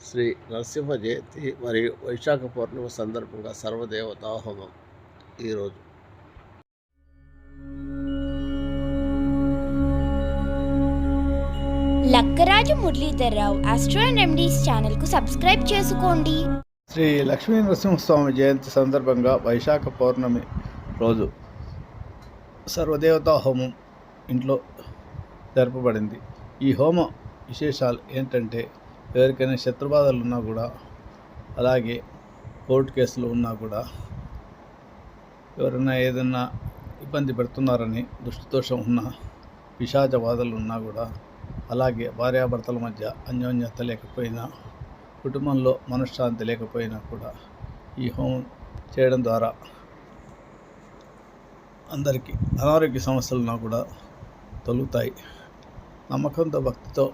శ్రీ నరసింహ జయంతి మరియు వైశాఖ పౌర్ణమి సందర్భంగా సర్వదేవతా హోమం ఈరోజు. Lakkaraju Muralidhar Rao astro and remedies ఛానల్కు సబ్స్క్రైబ్ చేసుకోండి. శ్రీ లక్ష్మీ నరసింహస్వామి జయంతి సందర్భంగా వైశాఖ పౌర్ణమి రోజు సర్వదేవతా హోమం ఇంట్లో జరపబడింది. ఈ హోమ విశేషాలు ఏంటంటే ఎవరికైనా శత్రుబాధలు ఉన్నా కూడా అలాగే కోర్టు కేసులు ఉన్నా కూడా ఎవరైనా ఏదైనా ఇబ్బంది పెడుతున్నారని దుష్టదోషం ఉన్న పిశాచ బాధలు ఉన్నా కూడా అలాగే భార్యాభర్తల మధ్య అన్యోన్యత లేకపోయినా కుటుంబంలో మనశ్శాంతి లేకపోయినా కూడా ఈ హోమం చేయడం ద్వారా అందరికీ అనారోగ్య సమస్యలున్నా కూడా తొలుగుతాయి. నమ్మకంతో భక్తితో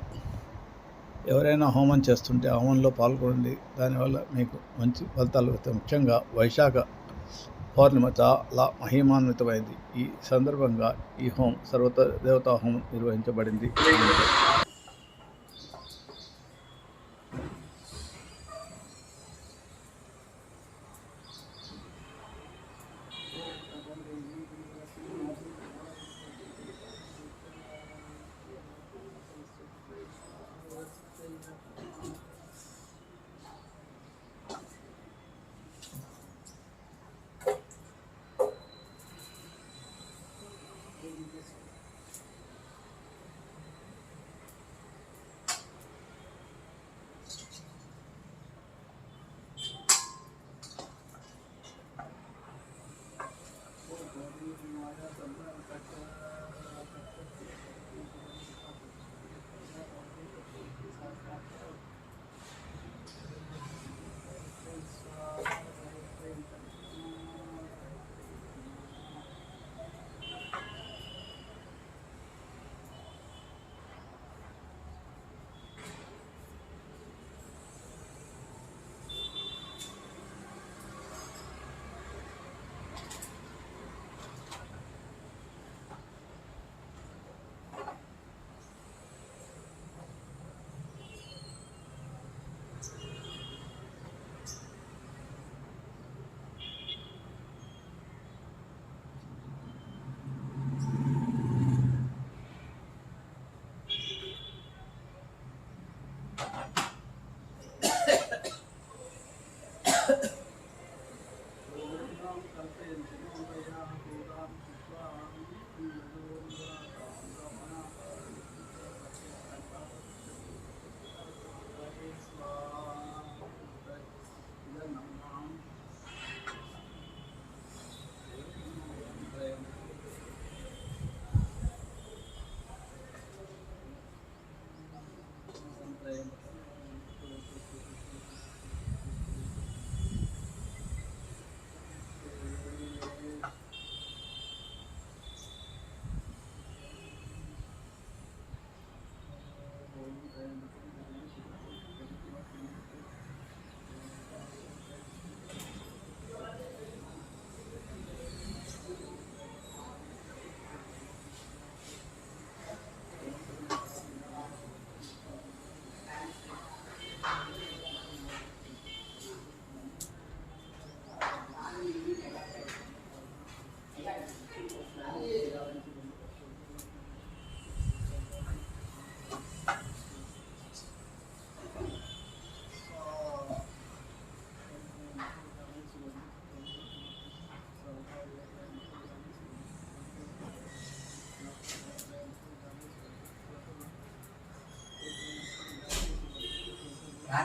ఎవరైనా హోమం చేస్తుంటే హోమంలో పాల్గొనండి. దానివల్ల మీకు మంచి ఫలితాలు వస్తాయి. ముఖ్యంగా వైశాఖ పౌర్ణిమ చాలా మహిమాన్వితమైంది. ఈ సందర్భంగా ఈ హోమం సర్వత దేవతా హోమం నిర్వహించబడింది.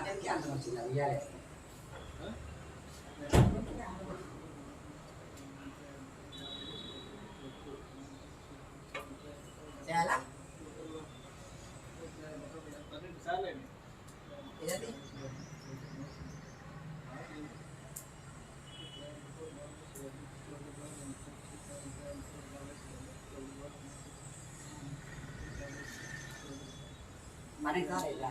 రాత్రికి అంత వచ్చింది అది ఇయ్యాలి చేయాలా ఇదది మనకి కాలేదా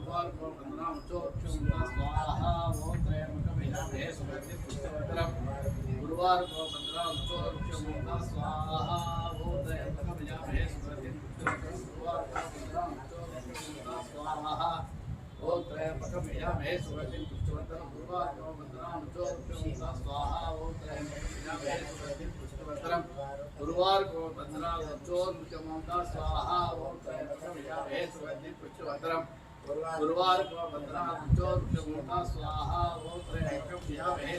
गुरुवार को बंदरा उच्चो उच्चो मुक्ता स्वाहा वो दया तक बजा महे सुगति गुरुवार को बंदरा उच्चो उच्चो मुक्ता स्वाहा वो दया तक बजा महे सुगति गुरुवार को बंदरा उच्चो उच्चो मुक्ता स्वाहा वो दया तक बजा महे స్వాహ ఓం సుగంధి స్వాహ ఓం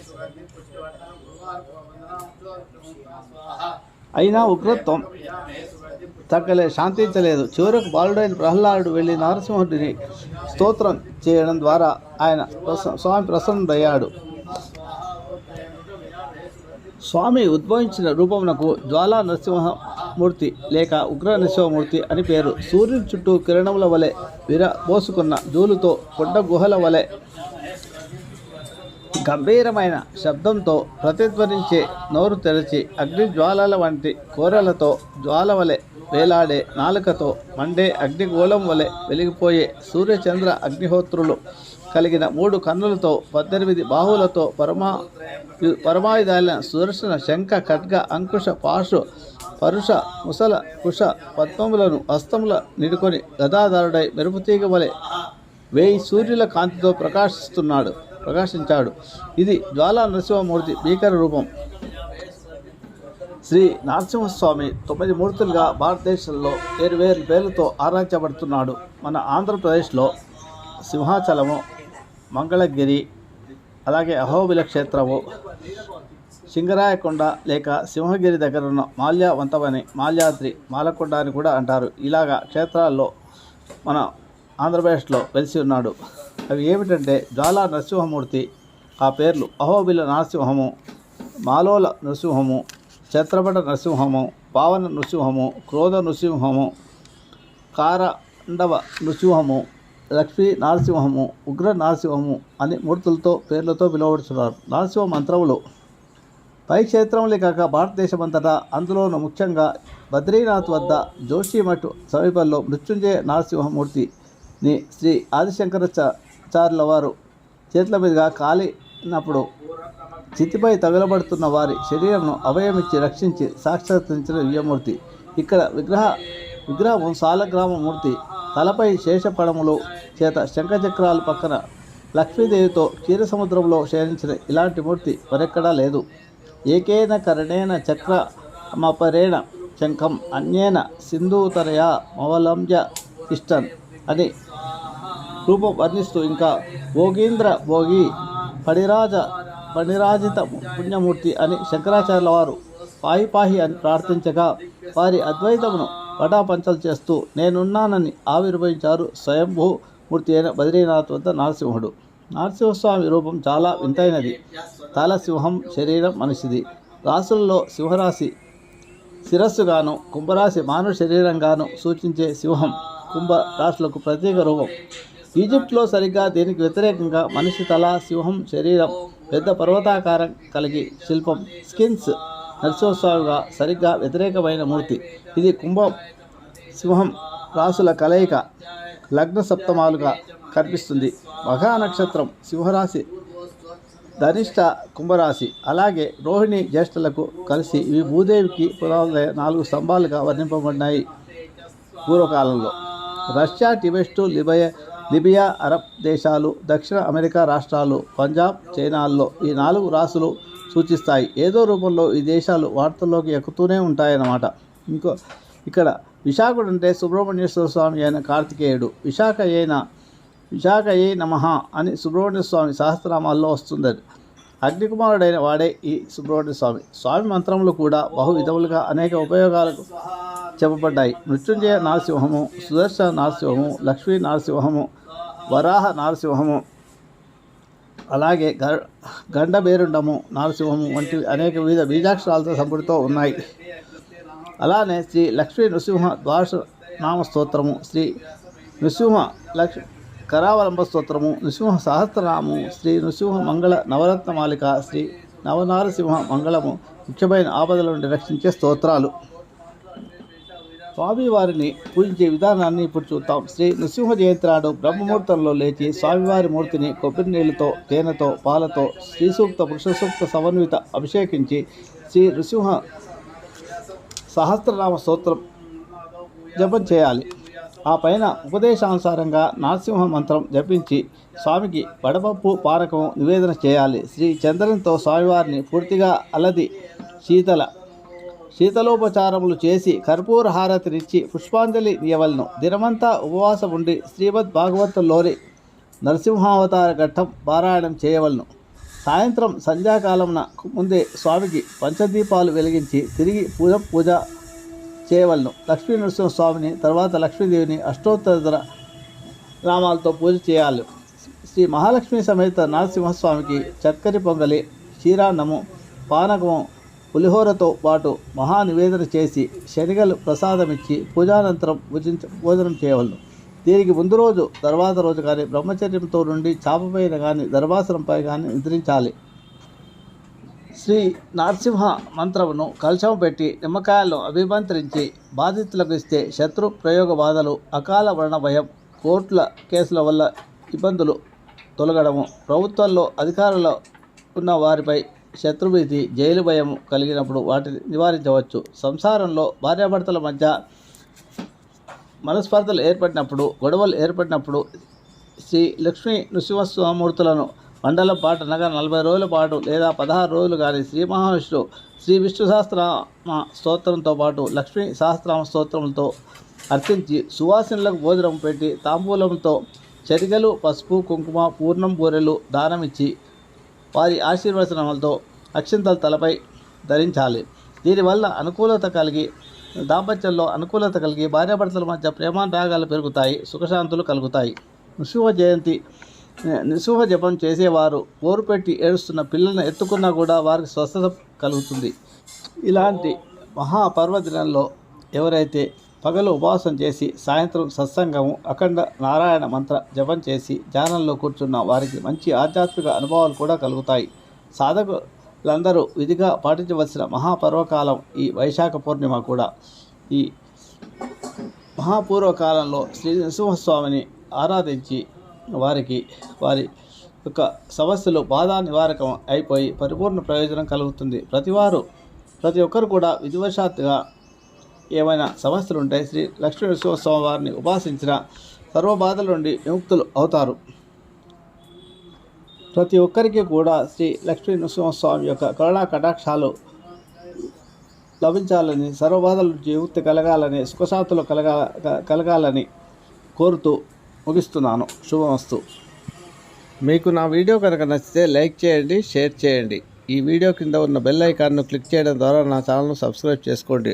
సుగంధి స్వాహ అయినా ఉగ్రత్వం తగ్గలే శాంతించలేదు. చివరకు బాలుడైన ప్రహ్లాదుడు వెళ్ళి నరసింహుడిని స్తోత్రం చేయడం ద్వారా ఆయన స్వామి ప్రసన్నుడయ్యాడు. స్వామి ఉద్భవించిన రూపమునకు జ్వాలా నరసింహమూర్తి లేక ఉగ్ర నరసింహమూర్తి అని పేరు. సూర్యుని చుట్టూ కిరణముల వలె విర పోసుకున్న కొండ గుహల వలె గంభీరమైన శబ్దంతో ప్రతిధ్వనించే నోరు తెరచి అగ్ని జ్వాలల వంటి కూరలతో జ్వాల వలె వేలాడే నాలుకతో మండే అగ్నిగోళం వలె వెలిగిపోయే సూర్యచంద్ర అగ్నిహోత్రులు. కలిగిన మూడు కన్నులతో పద్దెనిమిది బాహువులతో పరమా పరమాయుధాలైన సుదర్శన శంఖ ఖడ్గ అంకుశ పాశు పరుష ముసల కుష పద్మములను హస్తముల నిడుకొని గదాధారుడై మెరుపుతీగ వలె వేయి సూర్యుల కాంతితో ప్రకాశిస్తున్నాడు ప్రకాశించాడు. ఇది జ్వాలా నరసింహమూర్తి భీకర రూపం. శ్రీ నరసింహస్వామి తొమ్మిది మూర్తులుగా భారతదేశంలో వేరు వేరు పేర్లతో ఆరాధించబడుతున్నాడు. మన ఆంధ్రప్రదేశ్లో సింహాచలము మంగళగిరి అలాగే అహోబిల క్షేత్రము సింగరాయకొండ లేక సింహగిరి దగ్గర ఉన్న మాల్యావంతమని మాల్యాద్రి మాలకొండ అని కూడా అంటారు. ఇలాగా క్షేత్రాల్లో మన ఆంధ్రప్రదేశ్లో వెలిసి ఉన్నాడు. అవి ఏమిటంటే జ్వాలా నరసింహమూర్తి ఆ పేర్లు అహోబిల నరసింహము మాలోల నృసింహము ఛత్రపట నరసింహము పావన నృసింహము క్రోధ నృసింహము కారండవ నృసింహము లక్ష్మీ నరసింహము ఉగ్ర నరసింహము అని మూర్తులతో పేర్లతో పిలువబడుతున్నారు నరసింహ మంత్రములు పై క్షేత్రములే కాక భారతదేశమంతటా అందులోనూ ముఖ్యంగా బద్రీనాథ్ వద్ద జోషిమఠ్ సమీపంలో మృత్యుంజయ నరసింహమూర్తిని శ్రీ ఆదిశంకరాచార్యుల వారు చేతుల మీదుగా కాలినప్పుడు చితిపై తగలబడుతున్న వారి శరీరంను అభయమిచ్చి రక్షించి సాక్షాత్కరించిన విజయమూర్తి ఇక్కడ విగ్రహ విగ్రహం సాలగ్రామ మూర్తి తలపై శేషపడములు చేత శంఖచక్రాలు పక్కన లక్ష్మీదేవితో క్షీరసముద్రంలో శయనించిన ఇలాంటి మూర్తి మరెక్కడా లేదు. ఏకేన కరణేన చక్ర మపరేణ శంఖం అన్యేన సింధూతరయా మవలంజ ఇష్టన్ అని రూపం వర్ణిస్తూ ఇంకా భోగీంద్ర భోగి పడిరాజ పణిరాజిత పుణ్యమూర్తి అని శంకరాచార్యుల వారు పాయి పాహి అని ప్రార్థించగా వారి అద్వైతమును పటాపంచలు చేస్తూ నేనున్నానని ఆవిర్భవించారు స్వయంభూ మూర్తి అయిన బద్రీనాథ్ వద్ద నరసింహుడు. నరసింహస్వామి రూపం చాలా వింతైనది. తల సింహం శరీరం మనిషిది. రాసుల్లో సింహరాశి శిరస్సుగాను కుంభరాశి మానవ శరీరంగాను సూచించే సింహం కుంభ రాశులకు ప్రత్యేక రూపం. ఈజిప్ట్లో సరిగ్గా దీనికి వ్యతిరేకంగా మనిషి తల సింహం శరీరం పెద్ద పర్వతాకారం కలిగి శిల్పం. స్కిన్స్ నరసింహస్వామిగా సరిగ్గా వ్యతిరేకమైన మూర్తి. ఇది కుంభం సింహం రాసుల కలయిక లగ్న సప్తమాలుగా కనిపిస్తుంది. మఘా నక్షత్రం సింహరాశి ధనిష్ట కుంభరాశి అలాగే రోహిణి జ్యేష్ఠులకు కలిసి ఇవి భూదేవికి పునరుదయ నాలుగు స్తంభాలుగా వర్ణింపబడినాయి పూర్వకాలంలో. రష్యా టిబెస్టు లిబయ లిబియా అరబ్ దేశాలు దక్షిణ అమెరికా రాష్ట్రాలు పంజాబ్ చైనాల్లో ఈ నాలుగు రాసులు సూచిస్తాయి. ఏదో రూపంలో ఈ దేశాలు వార్తల్లోకి ఎక్కుతూనే ఉంటాయన్నమాట. ఇంకో ఇక్కడ విశాఖుడు అంటే సుబ్రహ్మణ్యేశ్వర స్వామి అయిన కార్తికేయుడు. విశాఖ అయిన విశాఖ ఏ నమ అని సుబ్రహ్మణ్య స్వామి సహస్రనామాల్లో వస్తుంది అగ్నికుమారుడైన వాడే ఈ సుబ్రహ్మణ్య స్వామి స్వామి మంత్రములు కూడా బహు విధములుగా అనేక ఉపయోగాలకు చెప్పబడ్డాయి. మృత్యుంజయ నరసింహము సుదర్శన నరసింహము లక్ష్మీ నరసింహము వరాహ నరసింహము అలాగే గ గండబేరుండము నరసింహము వంటి అనేక వివిధ బీజాక్షరాలతో సంపుటితో ఉన్నాయి. అలానే శ్రీ లక్ష్మీ నృసింహ ద్వాదశ నామ స్తోత్రము శ్రీ నృసింహ లక్ష్ కరావలంబ స్తోత్రము నృసింహ సహస్రనామము శ్రీ నృసింహ మంగళ నవరత్న మాలిక శ్రీ నవనారసింహ మంగళము ముఖ్యమైన ఆపదల నుండి రక్షించే స్తోత్రాలు. స్వామివారిని పూజించే విధానాన్ని ఇప్పుడు చూద్దాం. శ్రీ నృసింహ జయంతి నాడు బ్రహ్మముహూర్తంలో లేచి స్వామివారి మూర్తిని కొబ్బరి నీళ్ళతో తేనెతో పాలతో శ్రీ సూక్త సూక్త సమన్విత అభిషేకించి శ్రీ నృసింహ సహస్రనామ స్తోత్రం జపం చేయాలి. ఆ పైన ఉపదేశానుసారంగా నరసింహ మంత్రం జపించి స్వామికి వడపప్పు పారకం నివేదన చేయాలి. శ్రీ చంద్రంతో స్వామివారిని పూర్తిగా అలది శీతల శీతలోపచారములు చేసి కర్పూర హారతినిచ్చి పుష్పాంజలి ఇయ్యవలను. దినమంతా ఉపవాసం ఉండి శ్రీమద్ భాగవతంలోని నరసింహావతార ఘట్టం పారాయణం చేయవలను. సాయంత్రం సంధ్యాకాలమున ముందే స్వామికి పంచదీపాలు వెలిగించి తిరిగి పూజ పూజ చేయవలను. లక్ష్మీ నరసింహస్వామిని తర్వాత లక్ష్మీదేవిని అష్టోత్తర నామాలతో పూజ చేయాలి. శ్రీ మహాలక్ష్మి సమేత నరసింహస్వామికి చక్కరి పొంగలి క్షీరాన్నము పానకము పులిహోరతో పాటు మహా నివేదన చేసి శనిగలు ప్రసాదమిచ్చి పూజానంతరం పూజించ భోజనం చేయవలను. దీనికి ముందు రోజు తర్వాత రోజు కానీ బ్రహ్మచర్యంతో నుండి చాపపైన కానీ దర్భాసనంపై కానీ నిద్రించాలి. శ్రీ నరసింహ మంత్రమును కలశం పెట్టి నిమ్మకాయలను అభిమంత్రించి బాధితులకు ఇస్తే శత్రు ప్రయోగ బాధలు అకాల మరణ భయం కోర్టుల కేసుల వల్ల ఇబ్బందులు తొలగడము ప్రభుత్వంలో అధికారులు ఉన్న వారిపై శత్రుభీతి జైలు భయం కలిగినప్పుడు వాటిని నివారించవచ్చు. సంసారంలో భార్యాభర్తల మధ్య మనస్పర్ధలు ఏర్పడినప్పుడు గొడవలు ఏర్పడినప్పుడు శ్రీ లక్ష్మీ నృసింహస్వామూర్తులను మండలం పాటు అనగా నలభై రోజుల పాటు లేదా పదహారు రోజులు కానీ శ్రీ మహావిష్ణు శ్రీ విష్ణు సహస్ర స్తోత్రంతో పాటు లక్ష్మీ సహస్రనామ స్తోత్రంతో అర్చించి సువాసనలకు భోజనం పెట్టి తాంబూలంతో చరిగలు పసుపు కుంకుమ పూర్ణం బూరెలు దానమిచ్చి వారి ఆశీర్వచనములతో అక్షింతలు తలపై ధరించాలి. దీనివల్ల అనుకూలత కలిగి దాంపత్యంలో అనుకూలత కలిగి భార్యాభర్తల మధ్య ప్రేమానురాగాలు పెరుగుతాయి సుఖశాంతులు కలుగుతాయి. నృసింహ జయంతి నృసింహ జపం చేసేవారు ఓరు పెట్టి ఏడుస్తున్న పిల్లలను ఎత్తుకున్నా కూడా వారికి స్వస్థత కలుగుతుంది. ఇలాంటి మహాపర్వదినంలో ఎవరైతే పగలు ఉపవాసం చేసి సాయంత్రం సత్సంగము అఖండ నారాయణ మంత్ర జపం చేసి ధ్యానంలో కూర్చున్న వారికి మంచి ఆధ్యాత్మిక అనుభవాలు కూడా కలుగుతాయి. సాధకులందరూ విధిగా పాటించవలసిన మహాపర్వకాలం ఈ వైశాఖ పూర్ణిమ కూడా. ఈ మహాపూర్వకాలంలో శ్రీ నరసింహస్వామిని ఆరాధించి వారికి వారి యొక్క సమస్యలు బాధా నివారకం అయిపోయి పరిపూర్ణ ప్రయోజనం కలుగుతుంది. ప్రతివారు ప్రతి ఒక్కరు కూడా విధివశాత్తుగా ఏమైనా సమస్యలు ఉంటే శ్రీ లక్ష్మీ నరసింహస్వామి వారిని ఉపాసించిన సర్వ బాధల నుండి విముక్తులు అవుతారు. ప్రతి ఒక్కరికి కూడా శ్రీ లక్ష్మీ నరసింహస్వామి యొక్క కరుణా కటాక్షాలు లభించాలని సర్వబాధల నుంచి విముక్తి కలగాలని సుఖశాంతులు కలగా కలగాలని కోరుతూ ముగిస్తున్నాను. శుభమస్తు. మీకు నా వీడియో కనుక నచ్చితే లైక్ చేయండి షేర్ చేయండి. ఈ వీడియో కింద ఉన్న బెల్ ఐకాన్ను క్లిక్ చేయడం ద్వారా నా ఛానల్ను సబ్స్క్రైబ్ చేసుకోండి.